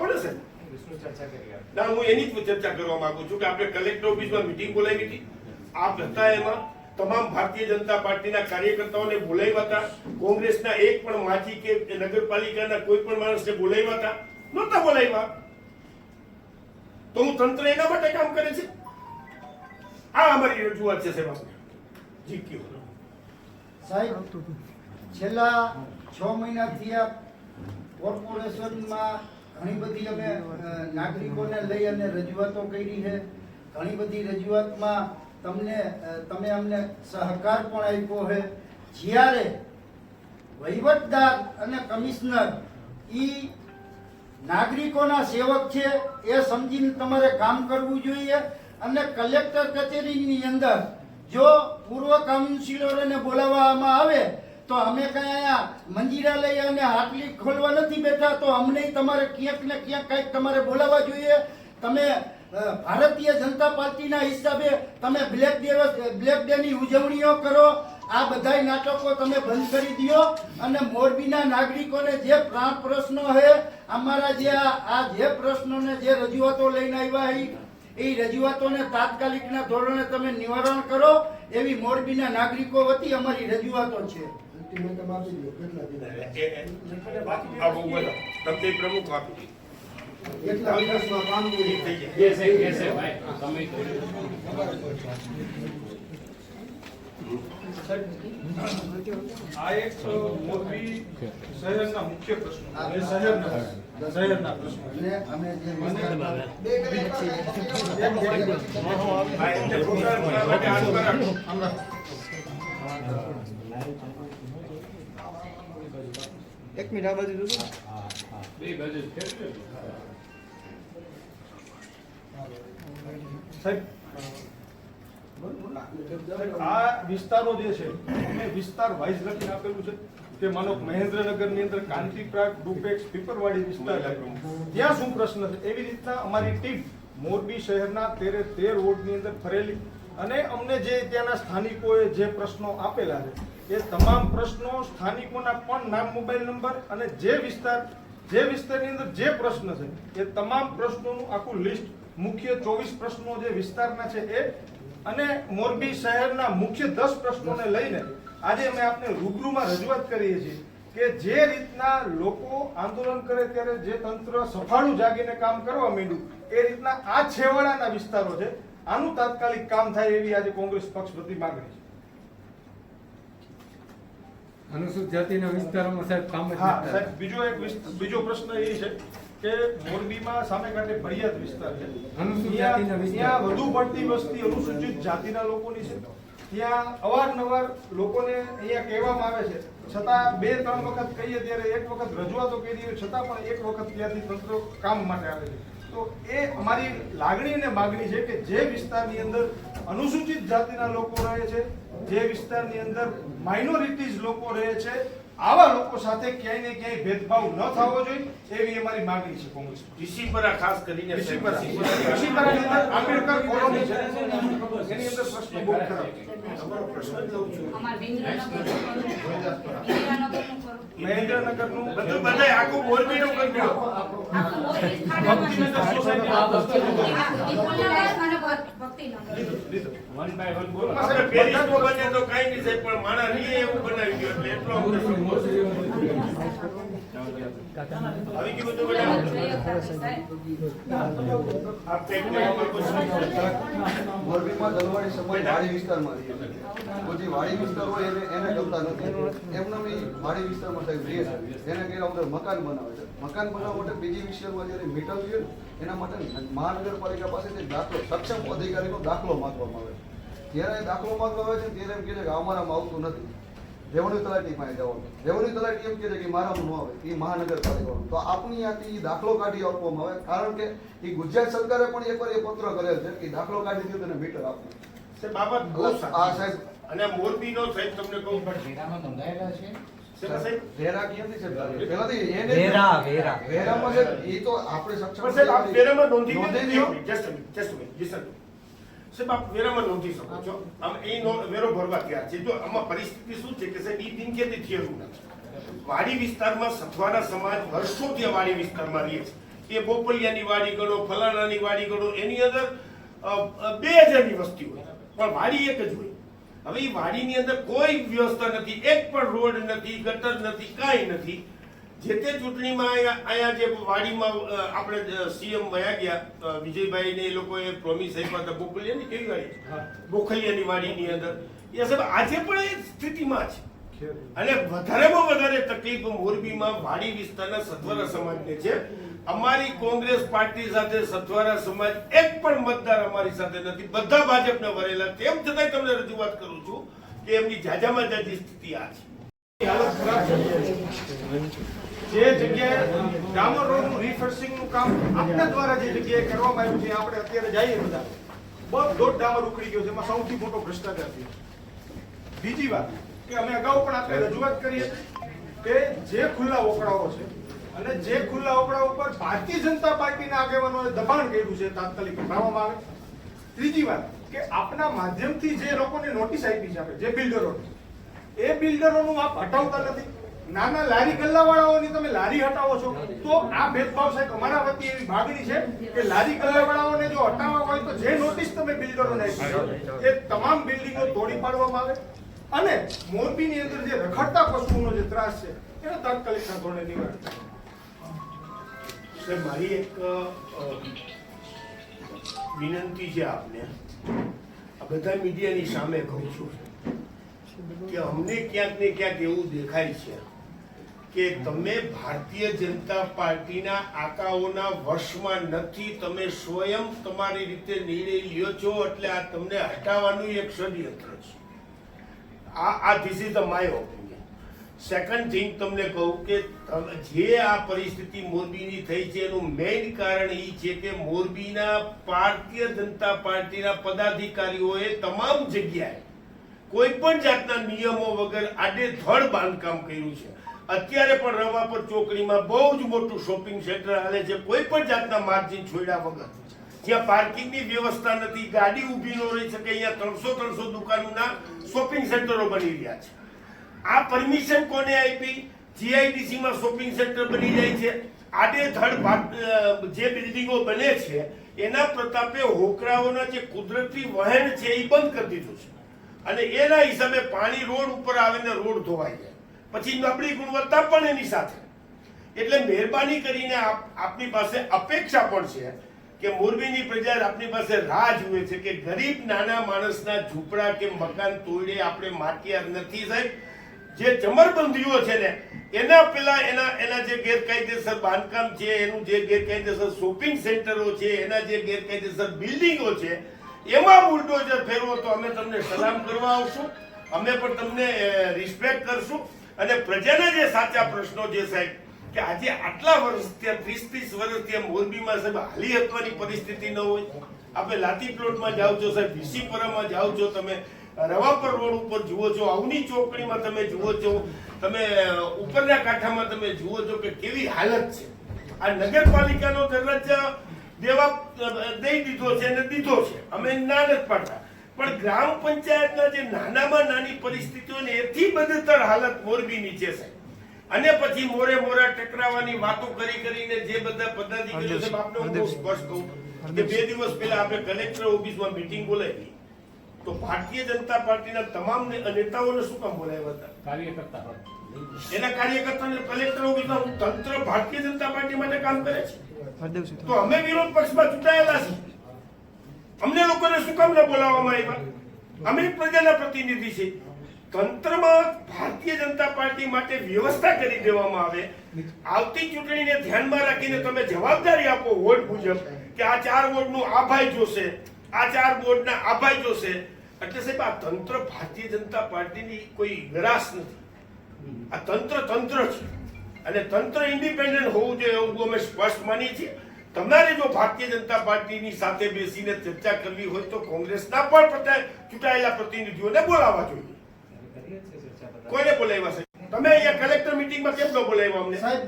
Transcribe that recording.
પડે છે. ના હું એની જ ચર્ચા કરવા માંગુ છું કે આપણે કલેક્ટર ઓફિસમાં મિટિંગ બોલાવી હતી. આપ હતા એમાં. તમામ ભારતીય જનતા પાર્ટીના કાર્યકર્તાઓને બોલાવ્યા હતા. કોંગ્રેસના એક પણ માજી કે નગરપાલિકાના કોઈ પણ માણસને બોલાવ્યા હતા. નહોતા બોલાવ્યા. તો હું તંત્ર એના માટે કામ કરે છે? આ અમારી રજૂઆત છે સાહેબ જીક્યો સાહેબ છેલ્લા છ મહિનાથી આ કોર્પોરેશનમાં ઘણી બધી અમે નાગરિકોને લઈ અને રજૂઆતો કરી છે. ઘણી બધી રજૂઆતમાં તમને તમે અમને સહકાર પણ આપ્યો છે. જ્યારે વહીવટદાર અને કમિશનર ઈ નાગરિકોના સેવક છે, એ સમજીને તમારે કામ કરવું જોઈએ અને કલેક્ટર કચેરીની અંદર જો પૂર્વ કાઉન્સિલરોને બોલાવવામાં આવે તો અમે કઈ અહીંયા મંજીરા લઈ અને હાટલી ખોલવા નથી બેઠા, તો અમને તમારે ક્યાંક ને ક્યાંક કંઈક તમારે બોલાવવા જોઈએ. તમે ભારતીય જનતા પાર્ટીના હિસાબે તમે બ્લેક દિવસ બ્લેક ડે ની ઉજવણીઓ કરો. આ બધાય નાટકો તમે બંધ કરી દો અને મોરબીના નાગરિકોને જે પ્રાણ પ્રશ્નો છે અમારા જે આ આ જે પ્રશ્નોને જે રજૂઆતો લઈને આવ્યા એ એ રજૂઆતોને તાત્કાલિકના ધોરણે તમે નિવારણ કરો. એવી મોરબીના નાગરિકો વતી અમારી રજૂઆતો છે. અલ્ટિમેટમ આપી દો કેટલા દિન એ- એ- આ બહુ બધા તમને પ્રમુખ આપી દીધું. કેટલા દિવસમાં કામ પૂરું થઈ જાય. એ છે, એ છે, ભાઈ. તમે કહો. આ એક મોરબી શહેરના મુખ્ય પ્રશ્નો. અને શહેરના શહેરના પ્રશ્નો. અને અમે જે આ એમને પ્રોગ્રામ કરવા માટે હાથ પર રાખો. એક મિનિટ આ બાજુ જોજો. બે બાજુ. સાહેબ, આ વિસ્તારો જે છે, અમે વિસ્તાર વાઇઝ લખીને આપેલું છે. કે માનો મહેન્દ્રનગરની અંદર કાંતિપ્રાગ ડુપેક્સ, પીપરવાડી વિસ્તાર ત્યાં શું પ્રશ્ન છે? એવી રીતના અમારી ટીમ મોરબી શહેરના તેરે તેર વોર્ડની અંદર ફરેલી. અને અમને જે ત્યાંના સ્થાનિકોએ જે પ્રશ્નો આપેલા છે એ તમામ પ્રશ્નો સ્થાનિકોના પણ નામ મોબાઈલ નંબર અને જે વિસ્તાર, જે વિસ્તારની અંદર જે પ્રશ્ન છે, એ તમામ પ્રશ્નોનું આખું લિસ્ટ, મુખ્ય ચોવીસ પ્રશ્નો જે વિસ્તારના છે એ, અને મોરબી શહેરના મુખ્ય દસ પ્રશ્નોને લઈને આજે અમે આપને રૂબરૂમાં રજૂઆત કરીએ છીએ કે જે રીતના લોકો આંદોલન કરે ત્યારે જે તંત્ર સફાળું જાગીને કામ કરવા માંડ્યું, એ રીતના આ છેવાડાના વિસ્તારો છે. આનું તાત્કાલિક કામ થાય એવી આજે કોંગ્રેસ પક્ષ પ્રતિ માગણી છે. અનુસૂચિત જાતિના વિસ્તારોમાં સાહેબ કામ જ હા સાહેબ બીજો એક બીજો પ્રશ્ન એ છે કે મોરબીમાં સામે કાંઠે ભડિયાત વિસ્તાર છે. અનુસૂચિત જાતિના વિસ્તાર. વધુ પડતી વસ્તી અનુસૂચિત જાતિના લોકોની છે. ત્યાં અવારનવાર લોકોને અહીંયા કહેવામાં આવે છે. છતાં બે ત્રણ વખત કહીએ ત્યારે એક વખત રજૂઆતો કરી હોય છતાં પણ એક વખત ત્યાંથી તંત્ર કામ માટે આવે છે. તો એ અમારી લાગણી અને માગણી છે કે જે વિસ્તારની અંદર અનુસૂચિત જાતિના લોકો રહે છે જે વિસ્તારની અંદર માઇનોરિટીઝ લોકો રહે છે આવા લોકો સાથે ક્યાંય ને ક્યાંય ભેદભાવ ન થવો જોઈએ એવી અમારી માંગણી છે કોંગ્રેસ ઈસીપરા ખાસ કરીને ઋષિપરા ઋષિપરાની અંદર આંબેડકર કોલોની છે. એની અંદર પ્રશ્ન બહુ ખરાબ છે. તમારો પ્રશ્ન જ લઉં છું. અમારે ઇન્દિરાનગરનું કરો. ઇન્દિરાનગરનું કરો. મહેન્દ્રનગરનું બધું બધાય આખું મોરબીનું કરી મોરબીમાં દલવાડી સમાજ વાડી વિસ્તારમાં વિસ્તાર હોય એને એને ગમતા નથી. એમના વાડી વિસ્તારમાં સાહેબ એને કઈ અંદર મકાન બનાવે છે. મકાન બનાવવા માટે બીજી વિસ્તારમાં જ્યારે મીટર જોઈએ એના માટે મહાનગરપાલિકા પાસેથી દાખલો સક્ષમ અધિકારીનો દાખલો માંગવામાં આવે છે. જ્યારે દાખલો માંગવા આવે છે ત્યારે એમ કહે છે કે અમારામાં આવતું નથી. રેવન્યુ તલાટી પાસે જવાનું રેવન્યુ તલાટી એમ કહે છે કે મારામાં ન આવે એ મહાનગરપાલિકાનું તો આપની આથી દાખલો કાઢી આપવામાં આવે કારણ કે એ ગુજરાત સરકારે પણ એકવાર એ પત્ર કરેલ છે કે દાખલો કાઢી દો તને મીટર આપવું બાબત બહુ આ સાહેબ અને મોરબીનો સાહેબ તમને કહું પણ સાહેબ? નોંધાયેલા છે? આપણે સાહેબ, આપ વેરામાં નોંધી શકો છો. આમ એ નો- વેરો ભરવા તૈયાર છે. જો આમાં પરિસ્થિતિ શું છે કે સાહેબ ઈ દિનકેથી થયેલું નથી. વાડી વિસ્તારમાં સથવારા સમાજ વર્ષોથી આ વાડી વિસ્તારમાં રહે છે. એ બોપલિયાની વાડી ગણો ફલાણાની વાડી ગણો એની અંદર બે હજારની વસ્તી હોય પણ વાડી એક જ હોય. હવે એ વાડીની અંદર કોઈ વ્યવસ્થા નથી. એક પણ રોડ નથી ગટર નથી કાંઈ નથી. જે તે ચૂંટણીમાં અહીંયા જે વાડીમાં આપણે સીએમ વયા ગયા વિજયભાઈને એ લોકોએ પ્રોમિસ આપ્યા હતા બોપલિયાની કેવી વાડી? બોખલિયાની વાડીની અંદર. એ સાહેબ આજે પણ એ સ્થિતિમાં છે. અને વધારેમાં વધારે તકલીફ મોરબીમાં વાડી વિસ્તારના સત્વરા સમાજને છે. અમારી કોંગ્રેસ પાર્ટી સાથે સધવારા સમાજ એક પણ મતદાર અમારી સાથે નથી. બધા ભાજપને વરેલા. તેમ છતાં તમને રજૂઆત કરું છું કે એમની જાજામાં જાજી સ્થિતિ આ છે. જે જગ્યાએ ડામર રોડનું રિફર્સિંગનું કામ આપના દ્વારા જે જગ્યાએ કરવામાં આવ્યું છે, આપણે અત્યારે જઈએ બધા. બધો જ ડામર ઉકળી ગયો છે, એમાં સૌથી મોટો ભ્રષ્ટાચાર છે. બીજી વાત, કે અમે અગાઉ પણ આપણે રજૂઆત કરી હતી કે જે ખુલ્લા ઓકડાઓ છે અને જે ખુલ્લા ઓકડા ઉપર ભારતીય જનતા પાર્ટીના આગેવાનોએ દબાણ કર્યું છે તાત્કાલિક ઉઠાવવામાં આવે. ત્રીજી વાત, કે આપના માધ્યમથી જે લોકોને નોટિસ આપી છે આપણે, જે બિલ્ડરોને એ બિલ્ડરોનું આપ હટાવતા નથી. નાના લારી ગલ્લાવાળાઓની તમે લારી હટાવો છો, તો આ ભેદભાવ સાહેબ અમારા વતી એવી માગણી છે કે લારી ગલ્લાવાળાઓને જો હટાવવા હોય તો જે નોટિસ તમે બિલ્ડરોને એ તમામ બિલ્ડિંગો તોડી પાડવામાં આવે. અને મોરબીની અંદર જે રખડતા પશુઓનો જે ત્રાસ છે, એનો તાત્કાલિકના ધોરણે નિવારણ મારી એક વિનંતી છે આપને. આ બધા મીડિયાની સામે કહું છું. કે અમને ક્યાંક ને ક્યાંક એવું દેખાય છે કે તમે ભારતીય જનતા પાર્ટીના આકાઓના વશમાં નથી, તમે સ્વયં તમારી રીતે નિર્ણય લ્યો છો એટલે આ તમને હટાવવાનું એક ષડયંત્ર છે. આ આ this is the my opinion second thing તમને કહું કે જે આ પરિસ્થિતિ મોરબીની થઈ છે, એનું મેઇન કારણ એ છે કે મોરબીના ભારતીય જનતા પાર્ટીના પદાધિકારીઓએ તમામ જગ્યાએ કોઈ પણ જાતના નિયમો વગર આડેધડ બાંધકામ કર્યું છે. અત્યારે પણ રવાપર ચોકડીમાં બહુ જ મોટું શોપિંગ સેન્ટર હાલે છે. કોઈ પણ જાતના માર્જિન છોડ્યા વગર. જ્યાં પાર્કિંગની વ્યવસ્થા નથી ગાડી ઊભી ન રહી શકે અહીંયા ત્રણસો ત્રણસો દુકાનોના શોપિંગ સેન્ટરો બની રહ્યા છે. આ પરમિશન કોને આપી? જીઆઈડીસીમાં શોપિંગ સેન્ટર બની જાય છે. આડેધડ ધડ અ, જે બિલ્ડિંગો બને છે એના પ્રતાપે હોકરાઓના જે કુદરતી વહેણ છે એ બંધ કરી દીધું છે. અને એના હિસાબે પાણી રોડ ઉપર આવે ને રોડ ધોવાઈ જાય. પછી નબળી ગુણવત્તા પણ એની સાથે. એટલે મહેરબાની કરીને આપ, આપની પાસે અપેક્ષા પણ છે કે મોરબીની પ્રજા આપની પાસે રાહ જુએ છે કે ગરીબ નાના માણસના ઝૂંપડા કે મકાન તોડે આપણે માટિયાર નથી સાહેબ. જે જમરબંધીઓ છે ને, એના પેલા એના એના જે ગેરકાયદેસર બાંધકામ છે, એનું જે ગેરકાયદેસર શોપિંગ સેન્ટરો છે, એના જે ગેરકાયદેસર બિલ્ડિંગો છે એમાં બુલડોઝર ફેરવો તો અમે તમને સલામ કરવા આવશું. અમે પણ તમને રિસ્પેક્ટ કરશું. અને પ્રજાના જે સાચા પ્રશ્નો જે સાહેબ, કે આજે આટલા વર્ષ ત્યાં ત્રીસ ત્રીસ વર્ષ ત્યાં મોરબીમાં સાહેબ હાલી હકવાની પરિસ્થિતિ ન હોય. આપણે લાતી પ્લોટમાં જાઓ છો સાહેબ, વિસીપરામાં જાઓ છો તમે, રવાપર રોડ ઉપર જુઓ છો અવની ચોકડીમાં તમે જુઓ છો, તમે ઉપરના કાંઠામાં તમે જુઓ છો કે કેવી હાલત છે. આ નગરપાલિકાનો દરજ્જા દેવા દઈ દીધો છે અને દીધો છે. અમે ના નથી પાડતા. પણ ગ્રામ પંચાયતના જે નાનામાં નાની પરિસ્થિતિઓ ને એથી બદતર હાલત મોરબીની છે સાહેબ. અને પછી મોરે મોરા ટકરાવાની વાતો કરી કરીને જે બધા પદાધિકારીઓ છે આપને હું સ્પષ્ટ કહું કે બે દિવસ પહેલા આપણે કલેક્ટર ઓફિસમાં મીટિંગ બોલાવી. તો ભારતીય જનતા પાર્ટીના તમામ નેતાઓને શું કામ બોલાવ્યા હતા? કાર્યકર્તા એના કાર્યકર્તાને કલેક્ટર ઓફિસમાં તંત્ર ભારતીય જનતા પાર્ટી માટે કામ કરે છે? તો અમે વિરોધ પક્ષમાં ચૂંટાયેલા છીએ. અમને લોકોને શું કામ બોલાવવામાં આવ્યા? અમે પ્રજાના પ્રતિનિધિ છે તંત્રમાં ભારતીય જનતા પાર્ટી માટે વ્યવસ્થા કરી દેવામાં આવે. આવતી ચૂંટણીને ધ્યાનમાં રાખીને તમે જવાબદારી આપો વોર્ડ મુજબ કે આ ચાર વોર્ડનો આ ભાઈ જોશે આ ચાર વોર્ડના આભાઈ જોશે. એટલે સાહેબ, આ તંત્ર ભારતીય જનતા પાર્ટીની કોઈ ગરાસ નથી. આ તંત્ર તંત્ર છે. અને તંત્ર ઇન્ડિપેન્ડન્ટ હોવું જોઈએ એવું અમે સ્પષ્ટ માનીએ છીએ. તમારે જો ભારતીય જનતા પાર્ટીની સાથે બેસીને ચર્ચા કરવી હોય તો કોંગ્રેસના પણ ચૂંટાયેલા પ્રતિનિધિઓને બોલાવવા જોઈએ. કોઈને બોલાવ્યા સાહેબ તમે અહીંયા કલેક્ટર મિટિંગમાં કેમ ન બોલાવ્યા અમને? સાહેબ